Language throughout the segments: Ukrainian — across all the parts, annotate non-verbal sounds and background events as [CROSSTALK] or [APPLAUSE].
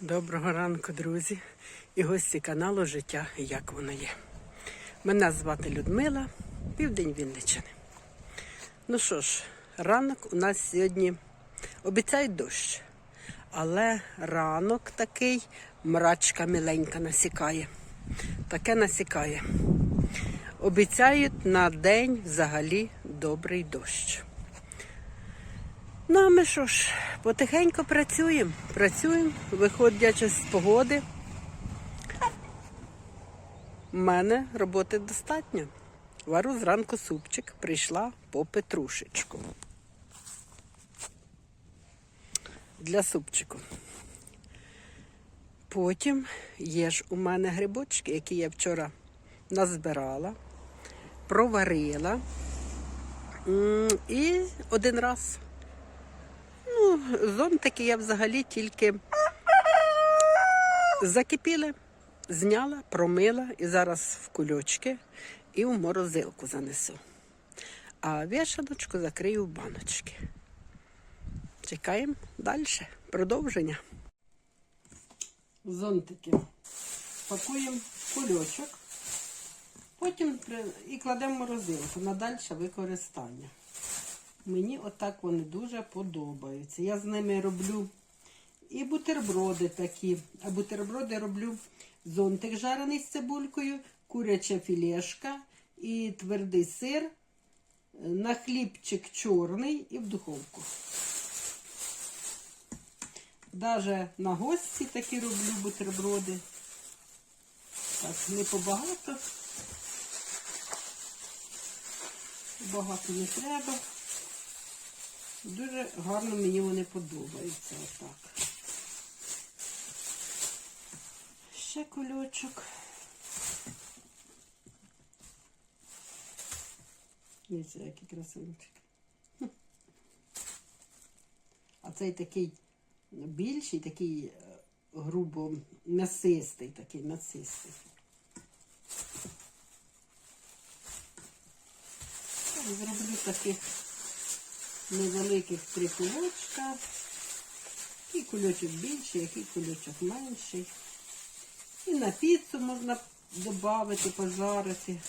Доброго ранку, друзі, і гості каналу Життя як воно є. Мене звати Людмила, південь Вінниччини. Ну що ж, ранок у нас сьогодні обіцяють дощ, але ранок такий мрачка миленька насікає. Таке насікає. Обіцяють на день взагалі добрий дощ. Ну, а ми що ж, потихеньку працюємо. Працюємо, виходячи з погоди. У мене роботи достатньо. Вару зранку супчик, прийшла по петрушечку. Для супчику. Потім є ж у мене грибочки, які я вчора назбирала, проварила. І один раз Ну, зонтики я взагалі тільки закипіли, зняла, промила і зараз в кульочки і в морозилку занесу. А вішаночку закрию в баночки. Чекаємо далі. Продовження. Зонтики пакуємо кульочок, потім і кладемо морозилку на дальше використання. Мені отак вони дуже подобаються. Я з ними роблю і бутерброди такі. А бутерброди роблю зонтик жарений з цибулькою, куряча філешка і твердий сир, на хлібчик чорний і в духовку. Даже на гості такі роблю бутерброди. Так, не побагато. Багато не треба. Дуже гарно мені вони подобаються. Отак. Ще кульочок. Дивіться, який красунчик. Хм. [LAUGHS] А цей такий більший, такий е, грубо м'ясистий, такий м'ясистий. Зроблю таких невеликих три кулочка. Який кульочок більший, який кульочок менший. І на піцу можна додати, пожарити.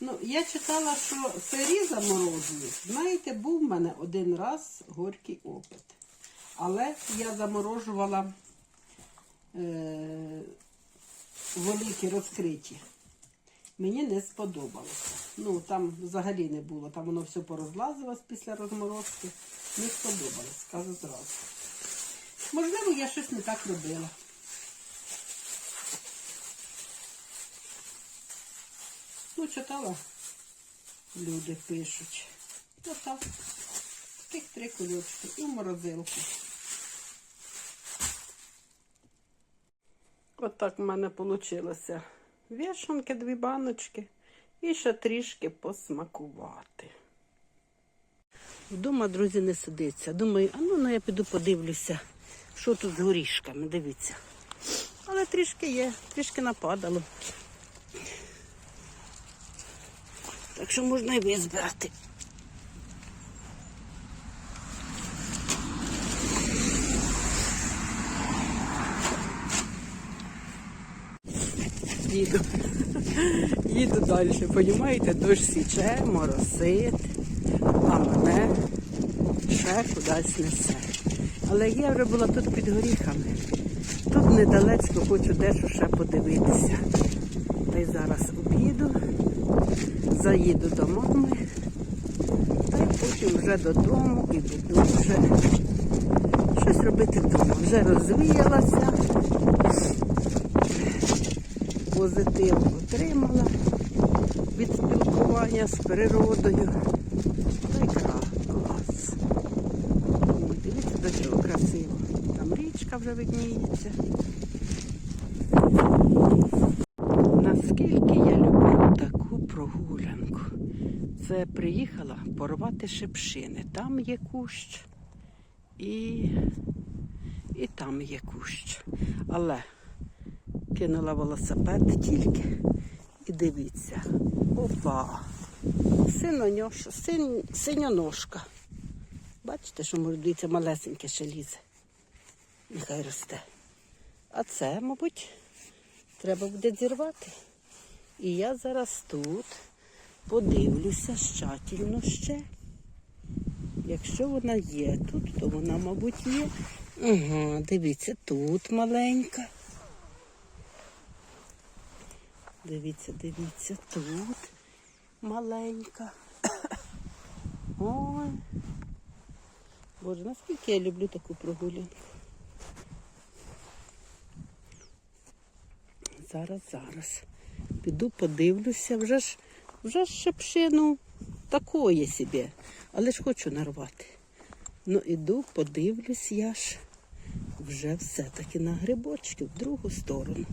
Ну, я читала, що сирі заморожують. Знаєте, був в мене один раз горький опит. Але я заморожувала е- великі розкриті. Мені не сподобалося. Ну, там взагалі не було. Там воно все порозлазилось після розморозки. Не сподобалось, скажу зразу. Можливо, я щось не так робила. Ну, читала, люди пишуть. Отак. Тих три кульочки і в морозилку. Отак в мене вийшло. Вішанки, дві баночки і ще трішки посмакувати. Вдома, друзі, не сидиться. Думаю, а ну, ну я піду подивлюся, що тут з горішками, дивіться. Але трішки є, трішки нападало. Так що можна і визбирати. Їду. Їду далі, понімаєте, дощ січе, моросить, а мене ще кудись несе. Але я вже була тут під горіхами. Тут недалечко хочу дещо ще подивитися. Та й зараз об'їду, заїду до мами, та й потім вже додому і буду вже щось робити вдома. Вже розвіялася позитив отримала від спілкування з природою. Та й клас. Дивіться, до чого красиво. Там річка вже видніється. Наскільки я люблю таку прогулянку. Це приїхала порвати шипшини. Там є кущ і, і там є кущ. Але кинула велосипед тільки. І дивіться. Опа. Синоньош, син, синьоножка. Бачите, що дивіться, малесеньке ще лізе. Нехай росте. А це, мабуть, треба буде зірвати. І я зараз тут подивлюся щательно ще. Якщо вона є тут, то вона, мабуть, є. Ага, дивіться, тут маленька. Дивіться, дивіться, тут маленька. [COUGHS] Ой. Боже, наскільки я люблю таку прогулянку. Зараз, зараз. Піду подивлюся, вже ж, вже ж шепшину такої собі, але ж хочу нарвати. Ну, іду, подивлюсь я ж вже все-таки на грибочки в другу сторону.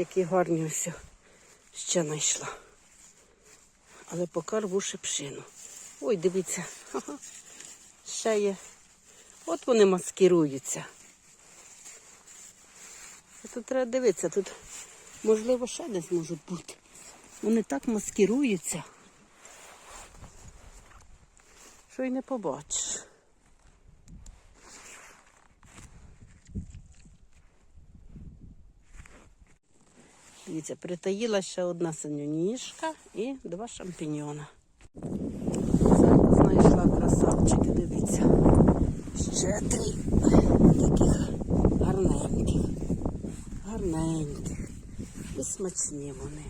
Які гарні ось ще знайшла. Але поки рву шепшину. Ой, дивіться, [LAUGHS] ще є. От вони маскируються. Тут треба дивитися, тут можливо ще десь можуть бути. Вони так маскируються, що й не побачиш. Дивіться, притаїла ще одна синьоніжка і два шампіньйона. Знайшла красавчики, дивіться. Ще три таких гарненьких, гарненьких. І смачні вони.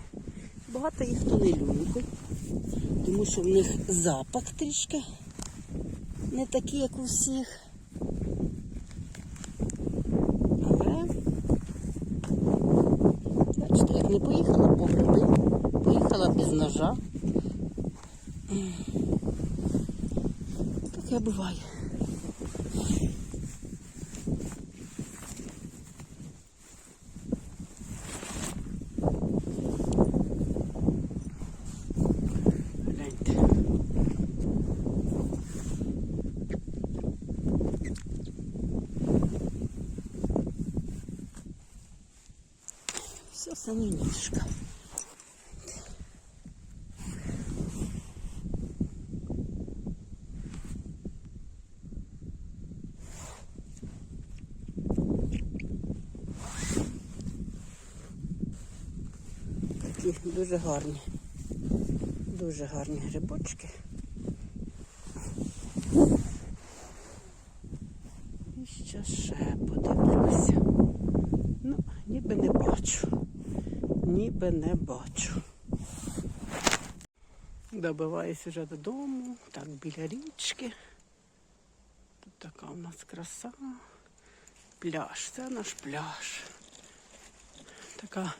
Багато їх хто не любить, тому що в них запах трішки не такий, як у всіх. Але Бачите, як не поїхала по гриби, поїхала без ножа. Таке буває. Все самінішка. Такі дуже гарні. Дуже гарні грибочки. І ще ще подивлюся. Ну, ніби не бачу. Ніби не бачу. Добиваюся вже додому, так біля річки. Тут така у нас краса. Пляж, це наш пляж. Така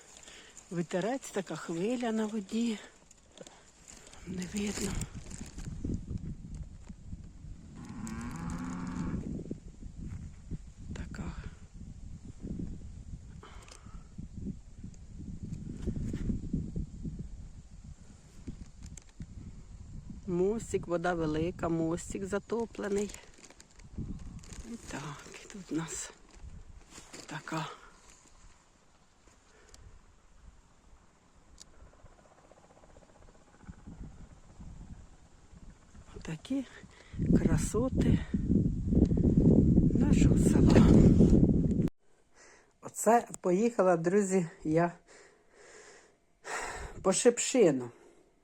вітерець, така хвиля на воді. Не видно. Така. Мостик, вода велика, мостик затоплений. І так, тут у нас така. Такі красоти нашого села. Оце поїхала, друзі, я по шипшину.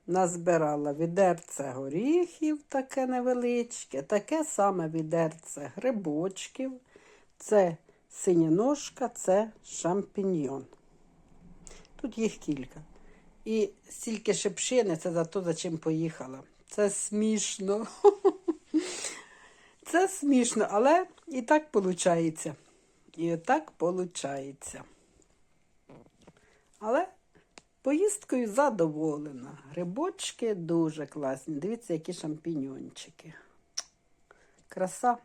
Назбирала відерце горіхів, таке невеличке, таке саме відерце грибочків, це синяножка, це шампіньйон. Тут їх кілька. І стільки шипшини, це за те, за чим поїхала. Це смішно. [LAUGHS] Це смішно, але і так виходить. І так виходить. Але поїздкою задоволена. Грибочки дуже класні. Дивіться, які шампіньончики. Краса.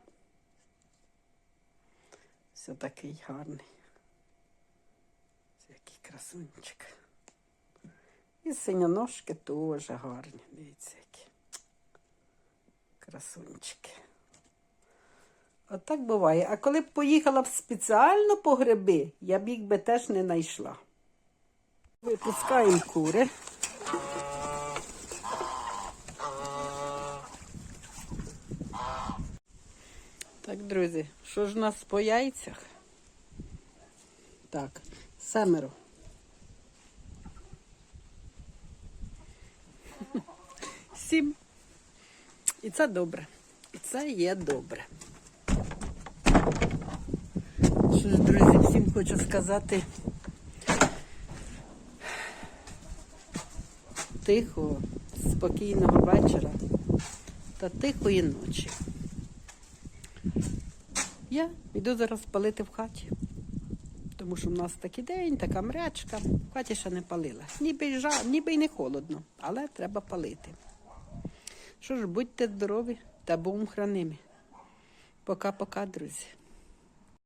Все такий гарний. Який красунчик. І синяножки теж гарні. Дивіться, які. Красунчики. Отак буває. А коли б поїхала б спеціально по гриби, я б їх би теж не знайшла. Випускаємо кури. Так, друзі, що ж у нас по яйцях? Так, семеро. [LAUGHS] Сім. І це добре. І це є добре. Що ж, друзі, всім хочу сказати. Тихого, спокійного вечора та тихої ночі. Я йду зараз палити в хаті. Тому що в нас такий день, така мрячка. В хаті ще не палила. Ніби жа... Ніби й не холодно, але треба палити. Що ж, будьте здорові та будьмо хранимі. Пока-пока, друзі.